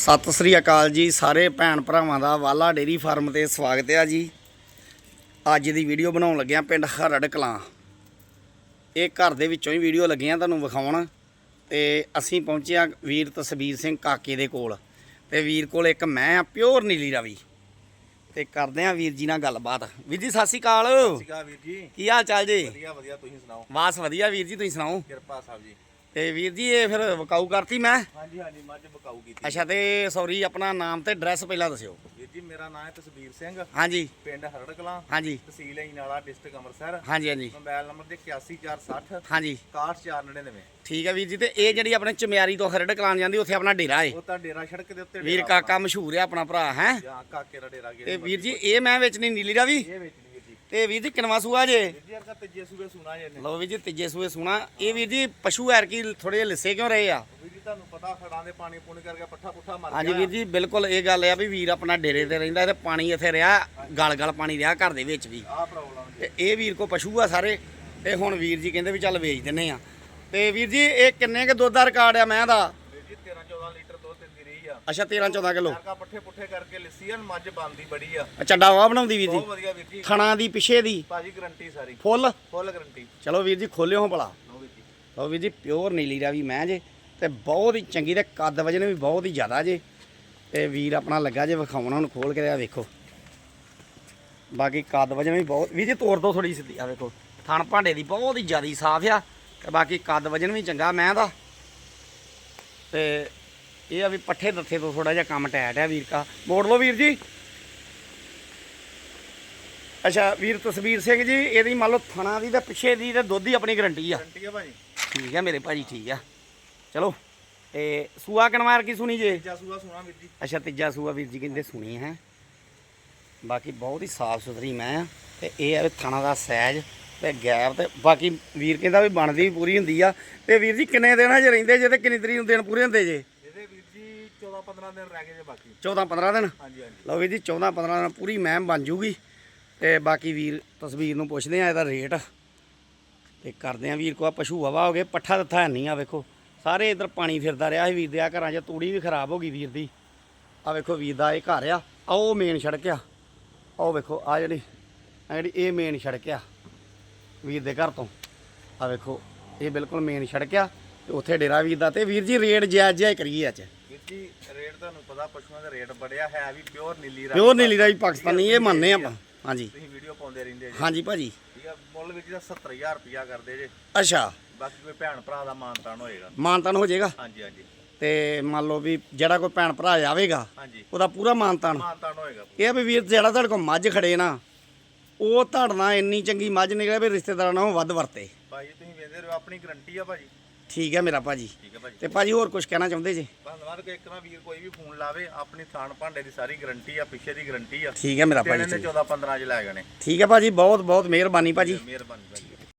ਸਤਿ ਸ੍ਰੀ ਅਕਾਲ ਜੀ ਸਾਰੇ ਭੈਣ ਭਰਾਵਾਂ ਦਾ ਵਾਲਾ ਡੇਰੀ ਫਾਰਮ ਤੇ ਸਵਾਗਤ ਹੈ ਜੀ। ਅੱਜ ਦੀ ਵੀਡੀਓ ਬਣਾਉਣ ਲੱਗਿਆ ਪਿੰਡ ਹਰੜ ਕਲਾਂ। ਇਹ ਘਰ ਦੇ ਵਿੱਚੋਂ ਹੀ ਵੀਡੀਓ ਲੱਗੀਆਂ ਤੁਹਾਨੂੰ ਵਿਖਾਉਣ। ਤੇ ਅਸੀਂ ਪਹੁੰਚੇ ਆ ਵੀਰ ਤਸਵੀਰ ਸਿੰਘ ਕਾਕੇ ਦੇ ਕੋਲ। ਤੇ ਵੀਰ ਕੋਲ ਇੱਕ ਮੈਂ ਆ ਪਿਓਰ ਨੀਲੀ ਰਾਵੀ। ਤੇ ਕਰਦੇ ਆ ਵੀਰ ਜੀ ਨਾਲ ਗੱਲਬਾਤ। ਵੀਰ ਜੀ ਸਤਿ ਸ੍ਰੀ ਅਕਾਲ। ਸਿਕਾ ਵੀਰ ਜੀ। ਕੀ ਹਾਲ ਚਾਲ ਜੀ? ਵਧੀਆ ਵਧੀਆ ਤੁਸੀਂ ਸੁਣਾਓ? ਵਾਸ ਵਧੀਆ ਵੀਰ ਜੀ ਤੁਸੀਂ ਸੁਣਾਓ? ਕਿਰਪਾ ਸਾਹਿਬ ਜੀ। ਤੇ ਵੀਰ ਜੀ ਇਹ ਫਿਰ ਵਕਾਊ ਕਰਤੀ ਮੈਂ? ਹਾਂਜੀ ਹਾਂਜੀ ਮੱਝ ਬਕਾਊ ਕੀਤੀ। ਅੱਛਾ ਤੇ ਸੌਰੀ ਆਪਣਾ ਨਾਮ ਤੇ ਐਡਰੈਸ ਪਹਿਲਾਂ ਦੱਸਿਓ। ਵੀਰ ਜੀ ਮੇਰਾ ਨਾਮ ਹੈ ਤਸਵੀਰ ਸਿੰਘ। ਹਾਂਜੀ। ਪਿੰਡ ਹਰੜ ਕਲਾਂ ਹਾਂਜੀ। ਤਹਿਸੀਲ ਈਨਾਲਾ ਡਿਸਟ੍ਰਿਕਟ ਅੰਮ੍ਰਿਤਸਰ। ਹਾਂਜੀ ਹਾਂਜੀ। ਮੋਬਾਈਲ ਨੰਬਰ ਦੇ 81460 ਹਾਂਜੀ। 6199 ਠੀਕ ਹੈ ਵੀਰ ਜੀ ਤੇ ਇਹ ਜਿਹੜੀ ਆਪਣੇ ਚਮਿਆਰੀ ਤੋਂ ਖਰੜ ਕਲਾਂ ਜਾਂਦੀ ਉੱਥੇ ਆਪਣਾ ਡੇਰਾ ਏ। ਉਹ ਤਾਂ ਡੇਰਾ ਸੜਕ ਦੇ ਉੱਤੇ ਵੀਰ ਕਾਕਾ ਮਸ਼ਹੂਰ ਹੈ ਆਪਣਾ ਭਰਾ ਹੈ। ਜਾਂ ਕਾਕੇ ਦਾ ਡੇਰਾ ਗਿਆ ਤੇ ਵੀਰ ਜੀ ਇਹ ਮੈਂ ਵੇਚਣੀ ਨੀਲੀ ਦਾ ਵੀ? ਇਹ ਵੇਚਣੀ ਤੇ ਵੀਰ ਜੀ ਕਿਨਵਾ ਸੂਆ ਜੇ? ਵੀਰ ਜੀ ਅਰਕਾ ਤੀਜੇ ਸੂਬੇ ਸੁਣਾ ਜੇ ਨੇ ਲਓ ਵੀਰ ਜੀ ਤੀਜੇ ਸੂਏ ਸੁਣਾ। ਇਹ ਵੀਰ ਜੀ ਪਸ਼ੂ ਐਰ ਕੀ ਥੋੜੇ ਲਿੱਸੇ ਕਿਉਂ ਰਹੇ ਆ? ਵੀਰ ਜੀ ਤੁਹਾਨੂੰ ਪਤਾ ਖੜਾਂ ਦੇ ਪਾਣੀ ਪੂਣੀ ਕਰਕੇ ਪੱਠਾ ਪੁੱਠਾ ਮਰ ਹਾਂਜੀ ਵੀਰ ਜੀ ਬਿਲਕੁਲ ਇਹ ਗੱਲ ਆ ਵੀ ਵੀਰ ਆਪਣਾ ਡੇਰੇ ਤੇ ਰਹਿੰਦਾ ਤੇ ਪਾਣੀ ਇੱਥੇ ਰਿਹਾ ਗਲ ਗਲ ਪਾਣੀ ਰਿਹਾ ਘਰ ਦੇ ਵਿੱਚ ਵੀ। ਪ੍ਰੋਬਲਮ ਤੇ ਇਹ ਵੀਰ ਕੋ ਪਸ਼ੂ ਆ ਸਾਰੇ ਤੇ ਹੁਣ ਵੀਰ ਜੀ ਕਹਿੰਦੇ ਵੀ ਚੱਲ ਵੇਚ ਦਿੰਨੇ ਆ। ਤੇ ਵੀਰ ਜੀ ਇਹ ਕਿੰਨੇ ਕ ਦੁੱਧ ਦਾ ਰਿਕਾਰਡ ਆ ਮੈਂ ਦਾ ਵੀਰ ਜੀ 13 14 ਲੀਟਰ ਦੁੱਧ ਦਿੰਦੀ ਰਹੀ ਆ ਅੱਛਾ 13 14 ਕਿਲੋ। ਅਰਕਾ ਪੱਠੇ ਪੁੱਠੇ ਕਰਕੇ ਲਿਸੀਅਨ ਮੱਝ ਬੰਦੀ ਬੜੀ ਆ। ਚੱਡਾ ਵਾ ਬਣਾਉਂਦੀ ਵੀਰ ਜੀ? ਬਹੁਤ ਵਧੀਆ ਵੀਰ ਜੀ। ਥਣਾ ਦੀ ਪਿਛੇ ਦੀ? ਭਾਜੀ ਗਰੰਟੀ ਸਾਰੀ। ਫੁੱਲ? ਫੁੱਲ ਗਰੰਟੀ ਚਲੋ ਵੀਰ ਜੀ ਖੋਲਿਓ ਭਲਾ। ਲਓ ਵੀਰ ਜੀ। ਲਓ ਵੀਰ ਜੀ ਪਿਓਰ ਨੀਲੀ ਰਾਵੀ ਮੈਂ ਜੇ ਤੇ ਬਹੁਤ ਹੀ ਚੰਗੀ ਤੇ ਕੱਦ ਵਜਨ ਵੀ ਬਹੁਤ ਹੀ ਜ਼ਿਆਦਾ ਜੇ। ਤੇ ਵੀਰ ਆਪਣਾ ਲੱਗਾ ਜੇ ਵਿਖਾਉਣਾ ਹੁਣ ਖੋਲ ਕੇ ਆ ਵੇਖੋ। ਬਾਕੀ ਕੱਦ ਵਜਨ ਵੀ ਬਹੁਤ ਵੀਰ ਜੀ ਤੋੜ ਦੋ ਥੋੜੀ ਸਿੱਧੀ ਆ ਵੇਖੋ। ਥਣ ਭਾਂਡੇ ਦੀ ਬਹੁਤ ਹੀ ਜ਼ਿਆਦੀ ਸਾਫ਼ ਆ ਤੇ ਬਾਕੀ ਕੱਦ ਵਜਨ ਵੀ ਚੰਗਾ ਮੈਂ ਦਾ। ਤੇ ਇਹ ਆ ਵੀ ਪੱਠੇ ਦੱਥੇ ਤੋਂ ਥੋੜਾ ਜਿਹਾ ਕੰਮ ਟੈਟ ਆ ਵੀਰ ਕਾ। ਮੋੜ ਲਓ ਵੀਰ ਜੀ। ਅੱਛਾ ਵੀਰ ਤਸਵੀਰ ਸਿੰਘ ਜੀ ਇਹਦੀ ਮੰਨ ਲਓ ਥਣਾ ਦੀ ਤੇ ਪਿੱਛੇ ਦੀ ਤੇ ਦੁੱਧ ਦੀ ਆਪਣੀ ਗਰੰਟੀ ਆ। ਗਰੰਟੀ ਆ ਭਾਜੀ। ਠੀਕ ਹੈ ਮੇਰੇ ਭਾਜੀ ਠੀਕ ਆ। ਚਲੋ ਤੇ ਸੂਆ ਕਨਵਾਰ ਕੀ ਸੁਣੀ ਜੇ? ਤੀਜਾ ਸੂਆ ਸੁਣਾ ਵੀਰ ਜੀ। ਅੱਛਾ ਤੀਜਾ ਸੂਆ ਵੀਰ ਜੀ ਕਹਿੰਦੇ ਸੁਣੀ ਹੈ। ਬਾਕੀ ਬਹੁਤ ਹੀ ਸਾਫ਼ ਸੁਥਰੀ ਮੈਂ ਆ ਤੇ ਇਹ ਆ ਵੀ ਥਣਾ ਦਾ ਸਾਈਜ਼ ਤੇ ਗੈਪ ਤੇ ਬਾਕੀ ਵੀਰ ਕਹਿੰਦਾ ਵੀ ਬਣਦੀ ਵੀ ਪੂਰੀ ਹੁੰਦੀ ਆ। ਤੇ ਵੀਰ ਜੀ ਕਿੰਨੇ ਦਿਨ ਹਜੇ ਰਹਿੰਦੇ ਜੇ ਤੇ ਕਿੰਨੀ ਤਰੀਕ ਨੂੰ ਦਿਨ ਪੂਰੇ ਹੁੰਦੇ ਜੀ? 14 15 ਦਿਨ ਰਹਿ ਗਏ ਜੇ ਬਾਕੀ। 14 15 ਦਿਨ? ਹਾਂਜੀ ਹਾਂਜੀ। ਲਓ ਵੀਰ ਜੀ 14 15 ਦਿਨ ਪੂਰੀ ਮੈਮ ਬਣ ਜੂਗੀ। ਤੇ ਬਾਕੀ ਵੀਰ ਤਸਵੀਰ ਨੂੰ ਪੁੱਛਦੇ ਆ ਇਹਦਾ ਰੇਟ। ਤੇ ਕਰਦੇ ਆ ਵੀਰ ਕੋ ਆ ਪਸ਼ੂ ਹਵਾ ਹੋ ਗਏ ਪੱਠਾ ਦਿੱਥਾ ਨਹੀਂ ਆ ਵੇਖੋ। ਸਾਰੇ ਇਧਰ ਪਾਣੀ ਫਿਰਦਾ ਰਿਹਾ ਸੀ ਵੀਰ ਦੇ ਆ ਘਰਾਂ 'ਚ ਤੂੜੀ ਵੀ ਖਰਾਬ ਹੋ ਗਈ ਵੀਰ ਦੀ। ਆ ਵੇਖੋ ਵੀਰ ਦਾ ਇਹ ਘਰ ਆ ਆ ਉਹ ਮੇਨ ਸੜਕ ਆ। ਉਹ ਵੇਖੋ ਆ ਜਿਹੜੀ ਆ ਜਿਹੜੀ ਇਹ ਮੇਨ ਸੜਕ ਆ ਵੀਰ ਦੇ ਘਰ ਤੋਂ। ਆ ਵੇਖੋ ਇਹ ਬਿਲਕੁਲ ਮੇਨ ਸੜਕ ਆ। ਤੇ ਉੱਥੇ ਡੇਰਾ ਵੀਰ ਦਾ ਤੇ ਵੀਰ ਜੀ ਰੇਟ ਜਾਇਜ਼ ਹੀ ਕਰੀਏ ਅੱਜ। ਜੀ ਰੇਟ ਤੁਹਾਨੂੰ ਪਤਾ ਪਸ਼ੂਆਂ ਦਾ ਰੇਟ ਬੜਿਆ ਹੈ ਵੀ ਪਿਓਰ ਨੀਲੀ ਰਾਵੀ ਪਿਓਰ ਨੀਲੀ ਰਾਈ ਪਾਕਿਸਤਾਨੀ ਇਹ ਮੰਨਦੇ ਆਪਾਂ। ਹਾਂਜੀ। ਤੁਸੀਂ ਵੀਡੀਓ ਪਾਉਂਦੇ ਰਹਿੰਦੇ ਜੀ। ਹਾਂਜੀ ਭਾਜੀ। ਠੀਕ ਆ ਮੁੱਲ ਵਿੱਚ ਦਾ 70000 ਰੁਪਿਆ ਕਰਦੇ ਜੇ। ਅੱਛਾ। ਬਾਕੀ ਕੋਈ ਭੈਣ ਭਰਾ ਦਾ ਮਾਨਤਾਨ ਹੋਏਗਾ। ਮਾਨਤਾਨ ਹੋ ਜਾਏਗਾ? ਹਾਂਜੀ ਹਾਂਜੀ। ਤੇ ਮੰਨ ਲਓ ਵੀ ਜਿਹੜਾ ਕੋਈ ਭੈਣ ਭਰਾ ਆਵੇਗਾ ਉਹਦਾ ਪੂਰਾ ਮਾਨਤਾਨ ਮਾਨਤਾਨ ਹੋਏਗਾ ਇਹ ਵੀ ਵੀਰ ਜਿਹੜਾ ਤੁਹਾਡੇ ਕੋਲ ਮੱਝ ਖੜੇ ਨਾ ਉਹ ਤੁਹਾਡਾ ਇੰਨੀ ਚੰਗੀ ਮੱਝ ਨਿਕਲੇ ਵੀ ਰਿਸ਼ਤੇਦਾਰਾਂ ਨਾਲੋਂ ਵੱਧ ਵਰਤੇ। ਭਾਜੀ ਤੁਸੀਂ ਵੇਂਦੇ ਰਹੋ ਆਪਣੀ ਗਰੰਟੀ ਆ ਭਾਜੀ। ਠੀਕ ਹੈ ਮੇਰਾ ਭਾਜੀ। ਠੀਕ ਹੈ ਭਾਜੀ। ਤੇ ਭਾਜੀ ਹੋਰ ਕੁਝ ਕਹਿਣਾ ਚਾਹੁੰਦੇ ਜੀ? ਧੰਨਵਾਦ ਕਿ ਇੱਕ ਨਾ ਵੀਰ ਕੋਈ ਵੀ ਫੋਨ ਲਾਵੇ ਆਪਣੀ ਥਾਣ ਭਾਂਡੇ ਦੀ ਸਾਰੀ ਗਰੰਟੀ ਆ ਪਿੱਛੇ ਦੀ ਗਰੰਟੀ ਆ। ਠੀਕ ਹੈ ਮੇਰਾ ਭਾਜੀ ਇਹਨੇ ਠੀਕ। 14 15 ਚ ਲੈ ਗਏ ਨੇ। ਠੀਕ ਹੈ ਭਾਜੀ ਬਹੁਤ ਬਹੁਤ ਮਿਹਰਬਾਨੀ ਭਾਜੀ। ਮਿਹਰਬਾਨੀ ਭਾਜੀ।